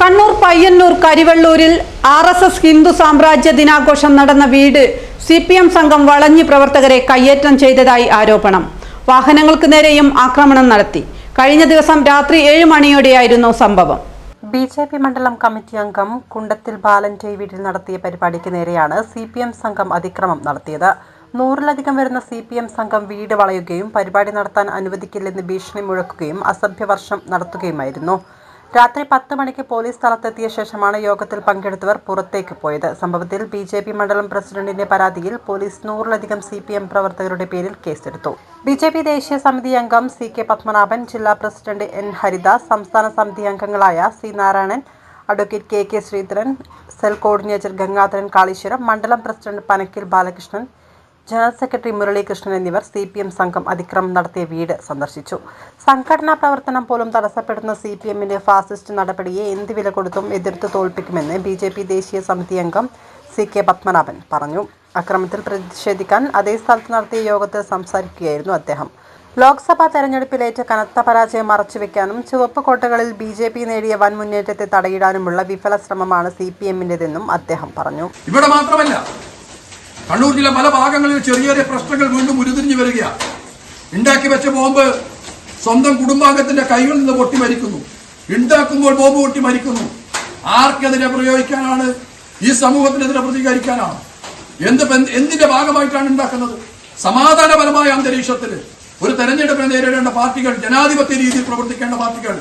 കണ്ണൂർ പയ്യന്നൂർ കരിവള്ളൂരിൽ R S S Hindu സാമ്രാജ്യ ദിനാഘോഷം നടന്ന വീട് സി പി എം സംഘം വളഞ്ഞു പ്രവർത്തകരെ കയ്യേറ്റം ചെയ്തതായി ആരോപണം. വാഹനങ്ങൾക്ക് നേരെയും ആക്രമണം നടത്തി. കഴിഞ്ഞ ദിവസം രാത്രി ഏഴ് മണിയോടെയായിരുന്നു സംഭവം. ബി ജെ പി മണ്ഡലം കമ്മിറ്റി അംഗം കുണ്ടത്തിൽ ബാലന്റെ വീട്ടിൽ നടത്തിയ പരിപാടിക്ക് നേരെയാണ് സി പി എം സംഘം അതിക്രമം നടത്തിയത്. നൂറിലധികം വരുന്ന സി പി എം സംഘം വീട് വളയുകയും പരിപാടി നടത്താൻ അനുവദിക്കില്ലെന്ന് ഭീഷണി മുഴക്കുകയും അസഭ്യവർഷം നടത്തുകയുമായിരുന്നു. രാത്രി പത്ത് മണിക്ക് പോലീസ് സ്ഥലത്തെത്തിയ ശേഷമാണ് യോഗത്തിൽ പങ്കെടുത്തവർ പുറത്തേക്ക് പോയത്. സംഭവത്തിൽ ബി ജെ പി മണ്ഡലം പ്രസിഡന്റിന്റെ പരാതിയിൽ പോലീസ് നൂറിലധികം സി പി എം പ്രവർത്തകരുടെ പേരിൽ കേസെടുത്തു. ബി ജെ പി ദേശീയ സമിതി അംഗം സി കെ പത്മനാഭൻ ജില്ലാ പ്രസിഡന്റ് എൻ ഹരിദാസ് സംസ്ഥാന സമിതി അംഗങ്ങളായ C Narayanan advocate K K Sreedharan cell coordinator Gangadharan Kaleeswaram മണ്ഡലം president Panakkil Balakrishnan general secretary Muraleekrishnan എന്നിവർ സി പി എം സംഘം അതിക്രമം നടത്തിയ വീട് സന്ദർശിച്ചു. സംഘടനാ പ്രവർത്തനം പോലും തടസ്സപ്പെടുന്ന സി പി എമ്മിന്റെ ഫാസിസ്റ്റ് നടപടിയെ എന്ത് വില കൊടുത്തും എതിർത്ത് തോൽപ്പിക്കുമെന്ന് ബി ജെ പി ദേശീയ സമിതി അംഗം സി കെ പത്മനാഭൻ പറഞ്ഞു. അക്രമത്തിൽ പ്രതിഷേധിക്കാൻ അതേ സ്ഥലത്ത് നടത്തിയ യോഗത്തിൽ സംസാരിക്കുകയായിരുന്നു അദ്ദേഹം. ലോക്സഭാ തെരഞ്ഞെടുപ്പിലേറ്റ കനത്ത പരാജയം മറച്ചുവെക്കാനും ചുവപ്പ് കോട്ടകളിൽ ബി ജെ പി നേടിയ വൻ മുന്നേറ്റത്തെ തടയിടാനുമുള്ള വിഫല ശ്രമമാണ് സി പി എമ്മിന്റെതെന്നും അദ്ദേഹം പറഞ്ഞു. ഇവിടെ മാത്രമല്ല കണ്ണൂർ ജില്ല പല ഭാഗങ്ങളിൽ ചെറിയ ചെറിയ പ്രശ്നങ്ങൾ വീണ്ടും ഉരുതിരിഞ്ഞു വരികയാണ് ഉണ്ടാക്കി വെച്ച ബോംബ് സ്വന്തം കുടുംബാംഗത്തിന്റെ കൈകളിൽ നിന്ന് പൊട്ടി മരിക്കുന്നു. ഉണ്ടാക്കുമ്പോൾ ബോംബ് പൊട്ടി മരിക്കുന്നു. ആർക്കെതിരെ പ്രയോഗിക്കാനാണ്? ഈ സമൂഹത്തിനെതിരെ പ്രതികരിക്കാനാണ്. എന്ത് എന്തിന്റെ ഭാഗമായിട്ടാണ് ഉണ്ടാക്കുന്നത് സമാധാനപരമായ അന്തരീക്ഷത്തിൽ ഒരു തെരഞ്ഞെടുപ്പിനെ നേരിടേണ്ട പാർട്ടികൾ ജനാധിപത്യ രീതിയിൽ പ്രവർത്തിക്കേണ്ട പാർട്ടികൾ